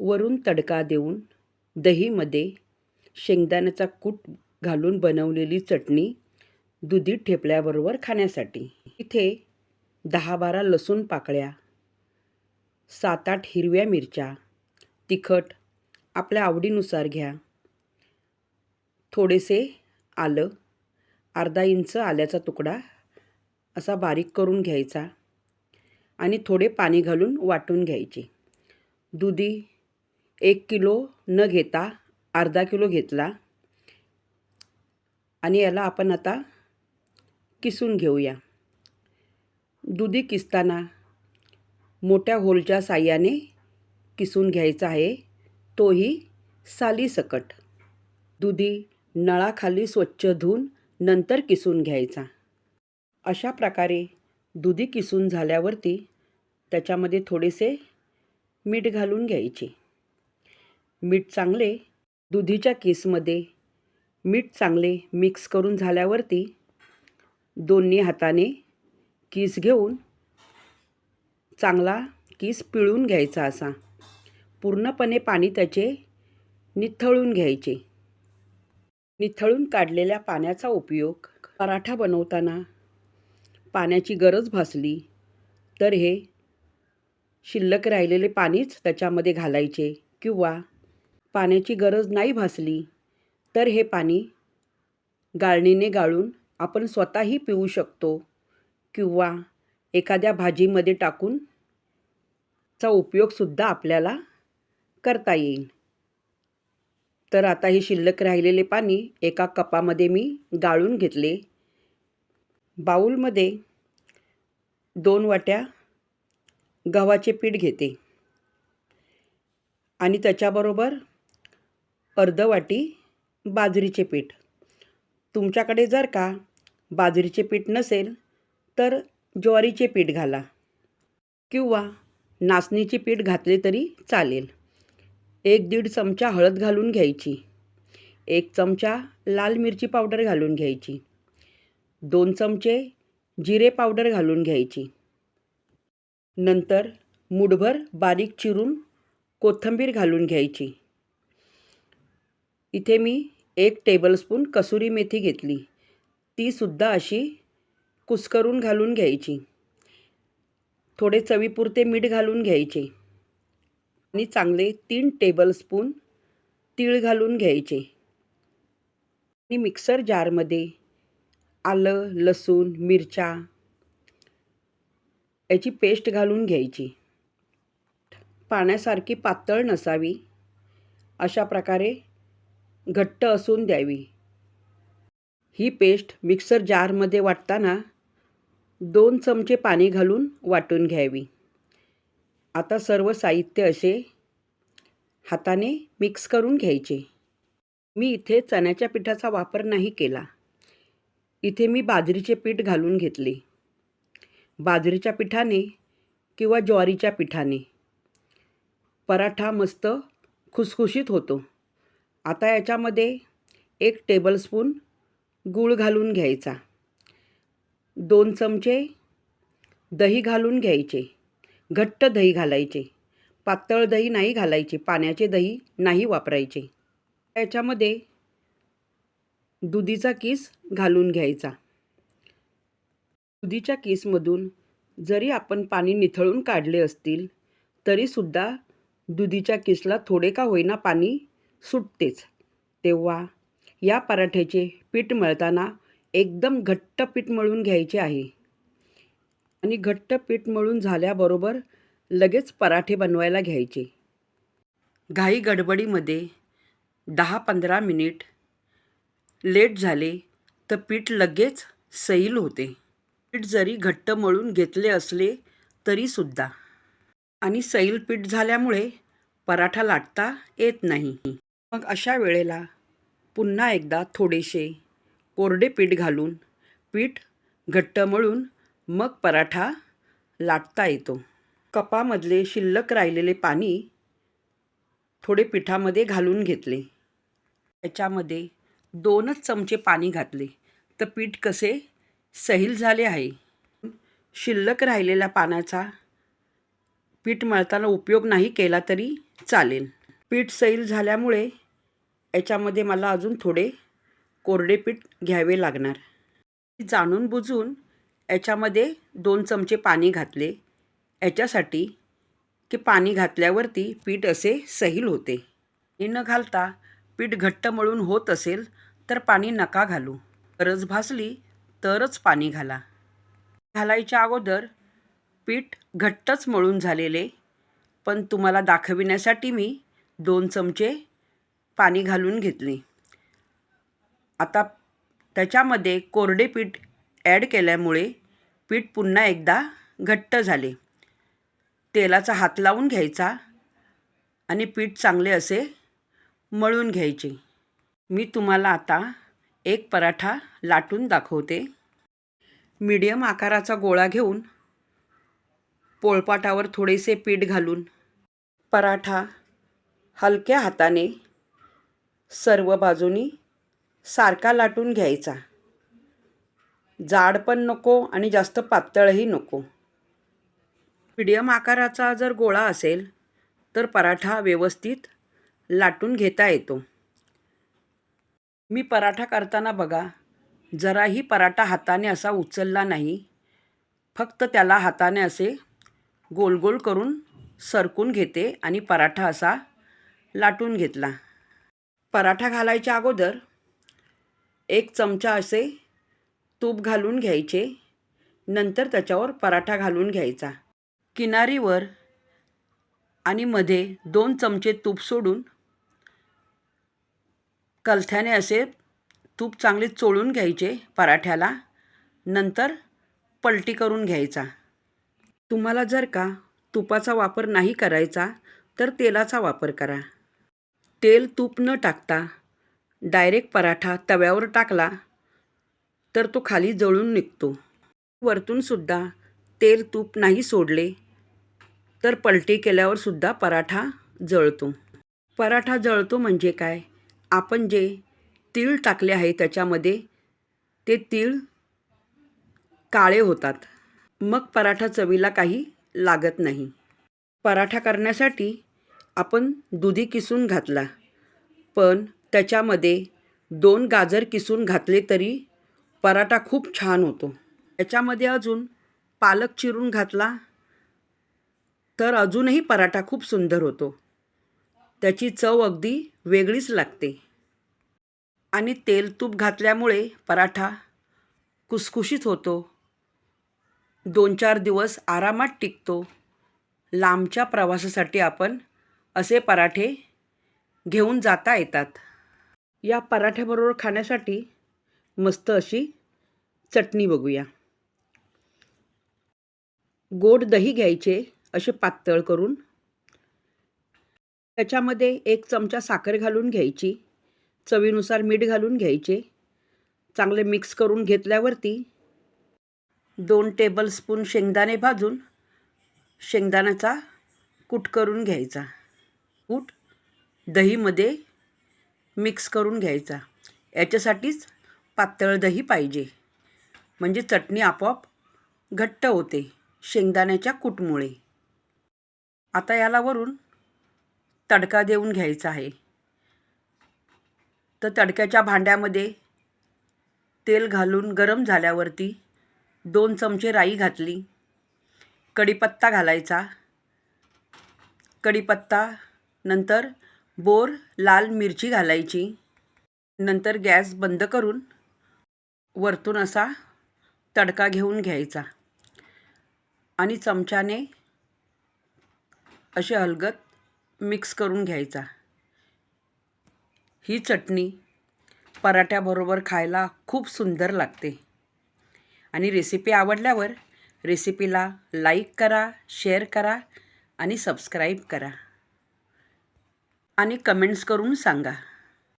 वरून तडका देऊन दहीमध्ये शेंगदाण्याचा कूट घालून बनवलेली चटणी दुधी ठेपल्याबरोबर खाण्यासाठी. इथे दहा बारा लसूण पाकळ्या सात आठ हिरव्या मिरच्या तिखट आपल्या आवडीनुसार घ्या. थोडेसे आलं अर्धा इंच आल्याचा तुकडा असा बारीक करून घ्यायचा आणि थोडे पाणी घालून वाटून घ्यायचे. दुधी एक किलो न घेता अर्धा किलो घेतला. आणि याला आपण आता किसून घेऊया. दुधी किसताना मोठ्या होलच्या साह्याने किसून घ्यायचा आहे. तोही सालीसकट दुधी नळाखाली स्वच्छ धुवून नंतर किसून घ्यायचा. अशा प्रकारे दुधी किसून झाल्यावरती त्याच्यामध्ये थोडेसे मीठ घालून घ्यायचे. मीठ चांगले दुधीच्या केसमध्ये मीठ चांगले मिक्स करून झाल्यावरती दोन्ही हाताने किस घेऊन चांगला किस पिळून घ्यायचा असा. पूर्णपणे पाणी त्याचे निथळून घ्यायचे. निथळून काढलेल्या पाण्याचा उपयोग. पराठा बनवताना पाण्याची गरज भासली तर हे शिल्लक राहिलेले पाणीच त्याच्यामध्ये घालायचे किंवा पाण्याची गरज नाही भासली तर हे पाणी गाळणीने गाळून आपण स्वतःही पिऊ शकतो किंवा एखाद्या भाजीमध्ये टाकून चा उपयोगसुद्धा आपल्याला करता येईल. तर आता हे शिल्लक राहिलेले पाणी एका कपामध्ये मी गाळून घेतले. बाऊलमध्ये दोन वाट्या गव्हाचे पीठ घेते आणि त्याच्याबरोबर अर्धवाटी बाजरीचे पीठ. तुमच्याकडे जर का बाजरीचे पीठ नसेल तर ज्वारीचे पीठ घाला किंवा नाचणीचे पीठ घातले तरी चालेल. एक दीड चमचा हळद घालून घ्यायची. एक चमचा लाल मिरची पावडर घालून घ्यायची. दोन चमचे जिरे पावडर घालून घ्यायची. नंतर मुठभर बारीक चिरून कोथिंबीर घालून घ्यायची. इथे मी एक टेबलस्पून कसुरी मेथी घेतली. तीसुद्धा अशी कुस्करून घालून घ्यायची. थोडे चवीपुरते मीठ घालून घ्यायचे. आणि चांगले तीन टेबलस्पून तीळ घालून घ्यायचे. आणि मिक्सर जारमध्ये आलं लसूण मिरच्या याची पेस्ट घालून घ्यायची. पाण्यासारखी पातळ नसावी. अशा प्रकारे घट्ट असून द्यावी. ही पेस्ट मिक्सर जारमध्ये वाटताना दोन चमचे पाणी घालून वाटून घ्यावी. आता सर्व साहित्य असे हाताने मिक्स करून घ्यायचे. मी इथे चण्याच्या पिठाचा वापर नाही केला. इथे मी बाजरीचे पीठ घालून घेतले. बाजरीच्या पिठाने किंवा ज्वारीच्या पिठाने. पराठा मस्त खुसखुशीत होतो. आता याच्यामध्ये एक टेबलस्पून गूळ घालून घ्यायचा. दोन चमचे दही घालून घ्यायचे. घट्ट दही घालायचे. पातळ दही नाही घालायचे. पाण्याचे दही नाही वापरायचे. याच्यामध्ये दुधीचा किस घालून घ्यायचा. दुधीच्या किसमधून जरी आपण पाणी निथळून काढले असतील तरीसुद्धा दुधीच्या किसला थोडे का होईना पाणी सुटतेच. तेव्हा या पराठ्याचे पीठ मळताना एकदम घट्ट पीठ मळून घ्यायचे आहे. आणि घट्ट पीठ मळून झाल्याबरोबर लगेच पराठे बनवायला घ्यायचे. घाई गडबडीमध्ये दहा पंधरा मिनिट लेट झाले तर पीठ लगेच सैल होते. पीठ जरी घट्ट मळून घेतले असले तरीसुद्धा आणि सैल पीठ झाल्यामुळे पराठा लाटता येत नाही. मग अशा वेळेला पुन्हा एकदा थोडेसे कोरडे पीठ घालून पीठ घट्ट मळून मग पराठा लाटता येतो. कपामधले शिल्लक राहिलेले पाणी थोडे पिठामध्ये घालून घेतले. त्याच्यामध्ये दोनच चमचे पाणी घातले. तर पीठ कसे सैल झाले आहे. शिल्लक राहिलेल्या पाण्याचा पीठ मळताना उपयोग नाही केला तरी चालेल. पीठ सैल झाल्यामुळे याच्यामध्ये मला अजून थोडे कोरडे पीठ घ्यावे लागणार. जाणून बुजून याच्यामध्ये दोन चमचे पाणी घातले. याच्यासाठी की पाणी घातल्यावरती पीठ असे सैल होते. हे न घालता पीठ घट्ट मळून होत असेल तर पाणी नका घालू. गरज भासली तरच पाणी घाला. घालायच्या अगोदर पीठ घट्टच मळून झालेले पण तुम्हाला दाखविण्यासाठी मी दोन चमचे पाणी घालून घेतले. आता त्याच्यामध्ये कोरडे पीठ ॲड केल्यामुळे पीठ पुन्हा एकदा घट्ट झाले. तेलाचा हात लावून घ्यायचा आणि पीठ चांगले असे मळून घ्यायचे. मी तुम्हाला आता एक पराठा लाटून दाखवते. मीडियम आकाराचा गोळा घेऊन पोळपाटावर थोडेसे पीठ घालून पराठा हलक्या हाताने सर्व बाजूनी सारखा लाटून घ्यायचा. जाड पण नको आणि जास्त पातळही नको. मीडियम आकाराचा जर गोळा असेल तर पराठा व्यवस्थित लाटून घेता येतो. मी पराठा करताना बघा जराही पराठा हाताने असा उचलला नाही. फक्त त्याला हाताने असे गोल गोल करून सरकून घेते आणि पराठा असा लाटून घेतला. पराठा घालायच्या अगोदर एक चमचा असे तूप घालून घ्यायचे. नंतर त्याच्यावर पराठा घालून घ्यायचा. किनारीवर आणि मध्ये दोन चमचे तूप सोडून कलथ्याने असे तूप चांगले चोळून घ्यायचे पराठ्याला. नंतर पलटी करून घ्यायचा. तुम्हाला जर का तुपाचा वापर नाही करायचा तर तेलाचा वापर करा. तेल तूप न टाकता डायरेक्ट पराठा तव्यावर टाकला तर तो खाली जळून निघतो. वरतूनसुद्धा तेल तूप नाही सोडले तर पलटी केल्यावरसुद्धा पराठा जळतो. पराठा जळतो म्हणजे काय? आपण जे तीळ टाकले आहे त्याच्यामध्ये ते तीळ काळे होतात. मग पराठा चवीला काही लागत नाही. पराठा करण्यासाठी आपण दुधी किसून घातला. पण त्याच्यामध्ये दोन गाजर किसून घातले तरी पराठा खूप छान होतो. याच्यामध्ये अजून पालक चिरून घातला तर अजूनही पराठा खूप सुंदर होतो. त्याची चव अगदी वेगळीच लागते. आणि तेल तूप घातल्यामुळे पराठा कुसकुशीत होतो. दोन चार दिवस आरामात टिकतो. लांबच्या प्रवासासाठी आपण असे पराठे घेऊन जाता येतात. या पराठ्याबरोबर खाण्यासाठी मस्त अशी चटणी बघूया. गोड दही घ्यायचे असे पातळ करून. त्याच्यामध्ये एक चमचा साखर घालून घ्यायची. चवीनुसार मीठ घालून घ्यायचे. चांगले मिक्स करून घेतल्यावरती दोन टेबलस्पून शेंगदाणे भाजून शेंगदाण्याचा कूट करून घ्यायचा. कूट दहीमध्ये मिक्स करून घ्यायचा. याच्यासाठीच पातळ दही पाहिजे. म्हणजे चटणी आपोआप घट्ट होते शेंगदाण्याच्या कूटमुळे. आता याला वरून तडका देऊन घ्यायचा आहे. तर तडक्याच्या भांड्यामध्ये तेल घालून गरम झाल्यावरती दोन चमचे राई घातली. कढीपत्ता घालायचा. कढीपत्ता नंतर बोर लाल मिरची घालायची. नंतर गॅस बंद करून वरतून असा तडका घेऊन घ्यायचा. आणि चमच्याने असे हलगत मिक्स करून घ्यायचा. ही चटणी पराठ्याबरोबर खायला खूप सुंदर लागते. आणि रेसिपी आवडल्यावर रेसिपीला लाईक करा शेअर करा आणि सबस्क्राईब करा. आणि कमेंट्स करून सांगा.